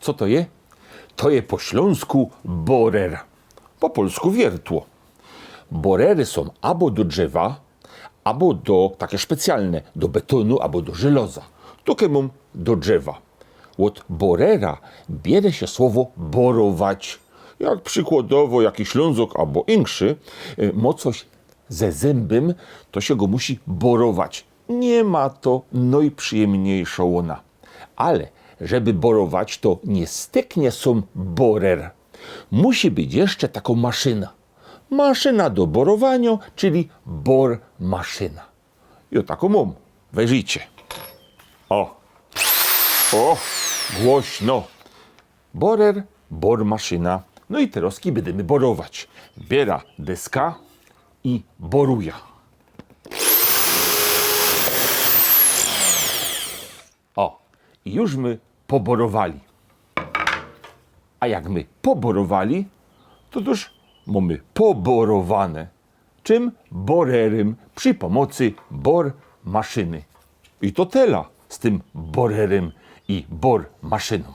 Co to je? To je po śląsku borer, po polsku wiertło. Borery są albo do drzewa, albo do, takie specjalne, do betonu, albo do żeloza. Takie mam do drzewa. Od borera bierze się słowo borować. Jak przykładowo jakiś ślązok albo inkszy y, ma coś ze zębem, to się go musi borować. Nie ma to najprzyjemniejsza łona. Ale żeby borować, to nie styknie są borer. Musi być jeszcze taką maszyna. Maszyna do borowania, czyli bor maszyna. I o taką mam. Wejrzyjcie. O. O, głośno. Borer, bor maszyna. No i teraz będziemy borować. Biera deska i boruja. O, i już my poborowali. A jak my poborowali, to też mamy poborowane. Czym? Borerem przy pomocy bor maszyny. I to tela z tym borerem i bor maszyną.